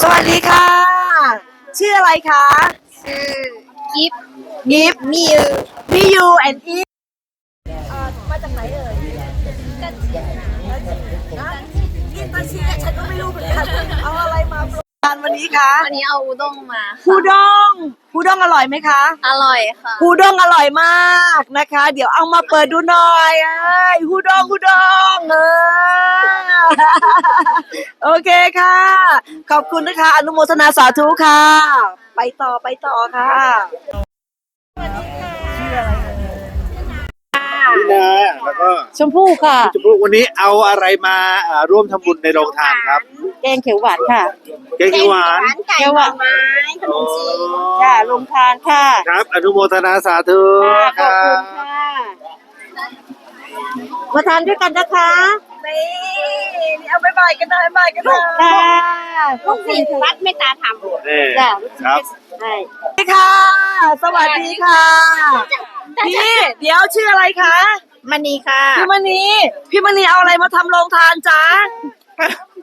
สวัสดีค่ะ ชื่ออะไรคะชื่อกิฟยิปมิวมียูแอนอีมาจากไหนเอ่ยกันเชียงกินตาชีฉันก็ไม่รู้เหมือนกันเอาอะไรมาโปรโมทวันนี้คะวันนี้เอาอุด้งมาฮูด้งฮูด้งอร่อยไหมคะ อร่อยค่ะฮูด้งอร่อยมากนะคะ เดี๋ยวเอามาเปิดดูหน่อยเอ้ยฮูด้งฮูด้งเออ โอเคค่ะ ขอบคุณนะคะ อนุโมทนาสาธุค่ะ ไปต่อไปต่อค่ะพี่นาแล้วก็ชมพู่ค่ะชมพู่วันนี้เอาอะไรมาอ่าร่วมทำบุญในโรงทานครับแกงเขียวหวานค่ะแกงเขียวหวานไก่หน่อไม้ขนมจีนจ้าลงทานค่ะครับ อนุโมทนาสาธุขคอบรัคุบณค่ะ มาทานด้วยกันนะคะ นี่ นี่เอาบายบายกันหน่อยบายกันหน่อยค่ะลูกศิษย์วัดเมตตาธรรมนี่จ้าครับใช่สวัสดีค่ะ สวัสดีค่ะนี่เดี๋ยวชื่ออะไรคะมณีค่ะ พี่มณีพี่มณีเอาอะไรมาทำโรงทานจ๊ะ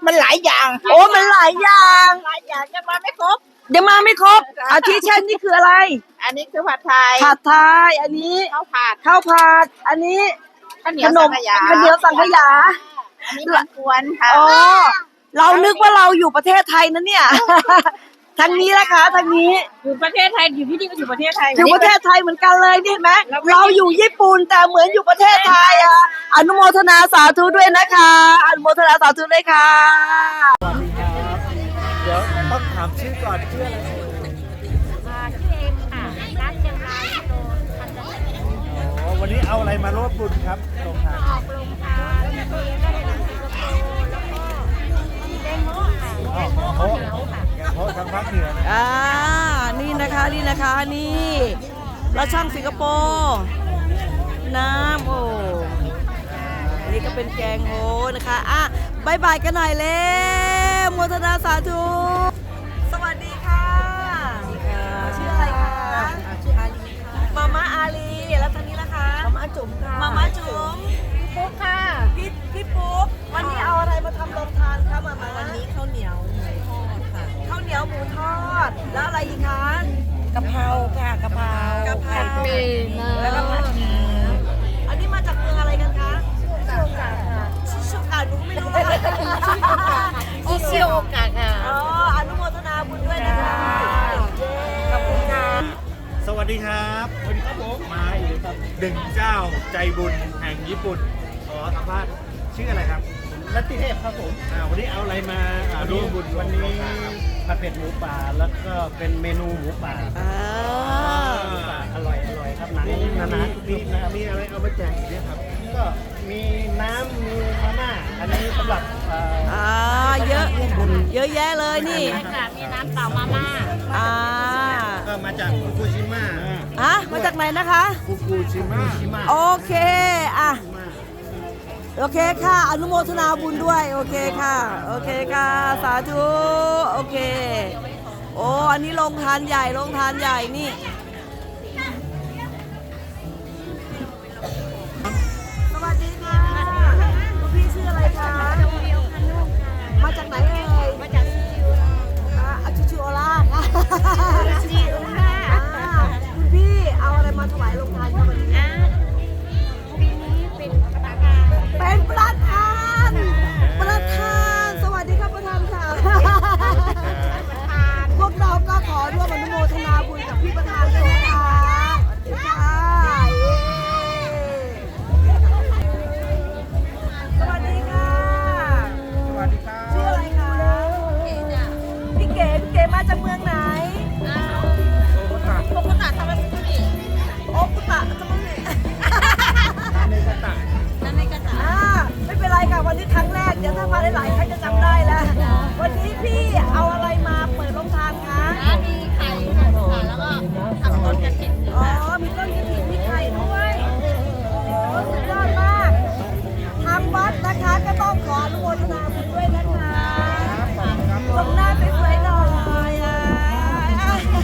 มันหลายอย่างโอ้มันหลายอย่าง หลายอย่างจะมาไม่ครบ เดี๋ยวมาไม่ครบอาทิเช่นนี่คืออะไรอันนี้คือผัดไทยผัดไทยอันนี้ข้าวผัดข้าวผัดอันนี้ ข้าวเหนีขยวนสัมงขยาข้าวเหนียวสังขยา อันนี้มันกวนค่ะอ๋อเรานึกว่าเราอยู่ประเทศไทยนะเนี่ย ทางนี้นะคะทางนี้อยู่ประเทศไทยอยู่ที่นี่ก็อยู่ประเทศไทยอยู่ประเทศไทยเหมือนกันเลยนี่เห็นไหมเราอยู่ญี่ปุ่นแต่เหมือนอยู่ประเทศไทยอะอนุโมทนาสาธุด้วยนะคะอนุโมทนาสาธุด้วยค่ะเดี๋ยวต้องถามชื่อก่อนชื่ออะไรชื่อเอ็มค่ะร้านเชียงรายโดนพันธุ์อ๋อวันนี้เอาอะไรมาร่วมบุญครับโรงทานออกลงทาน อนะอ่า นี่นะคะนี่นะคะนี่เราช่างสิงคโปร์น้ำโอ้อันนี่ก็เป็นแกงโฮนะคะอะบายบายกันหน่อยแล้วโมทนาสาธุ สวัสดีค่ะชื่ออะไรคะชื่ออาลีค่ะมาม่าอาลีแล้วตอนนี้ล่ะคะมาม่าจุ๋มค่ะมาม่าจุ๋มพี่ปุ๊กค่ะพี่พี่ปุ๊กวันนี้เอาอะไรมาทำโรงทานคะมาม่าวันนี้ข้าวเหนียวหมูทอดค่ะข้าว เหนียวหมูทอด แล้วอะไรอีกคะกะเพราค่ะกะเพรากะเพราเป็นแล้วก็ผัดหมี่อันนี้มาจากเมืองอะไรกันคะชิโอกะค่ะชิโอกะหนูไม่รู้ค่ะอิเซียโอกะค่ะอ๋ออนุโมทนาบุญด้วยนะคะขอบคุณค่ะสวัสดีครับสวัสดีครับผมมาอีกครับหนึ่งเจ้าใจบุญแห่งญี่ปุ่นขอสัมภาษณ์ชื่ออะไรครับรัตติเทพครับผมอ่าวันนี้เอาอะไรมาอ่าร่วมบุญวันนี้ ผัดเผ็ดหมูป่าแล้วก็เป็นเมนูหมูป่าอ่าอร่อยอร่อยครับหนังมีหนาๆกมีริบนะครับมีอะไรเอามาแจกอีกเนี่ยครับก็มีน้ำมีมาม่าอันนี้สำหรับเอ่ออ่าเยอะ เยอะแยะเลยนี่ค่ะ มีน้ำเปล่ามาม่า อ่าก็มาจากฟุกุชิมะอะมาจากไหนนะคะ ฟุกุชิมะชิมะโอเค อะ โอเคค่ะ อนุโมทนาบุญด้วย โอเคค่ะ โอเคค่ะ สาธุ โอเค โอ้ อันนี้ลงทานใหญ่ลงทานใหญ่นี่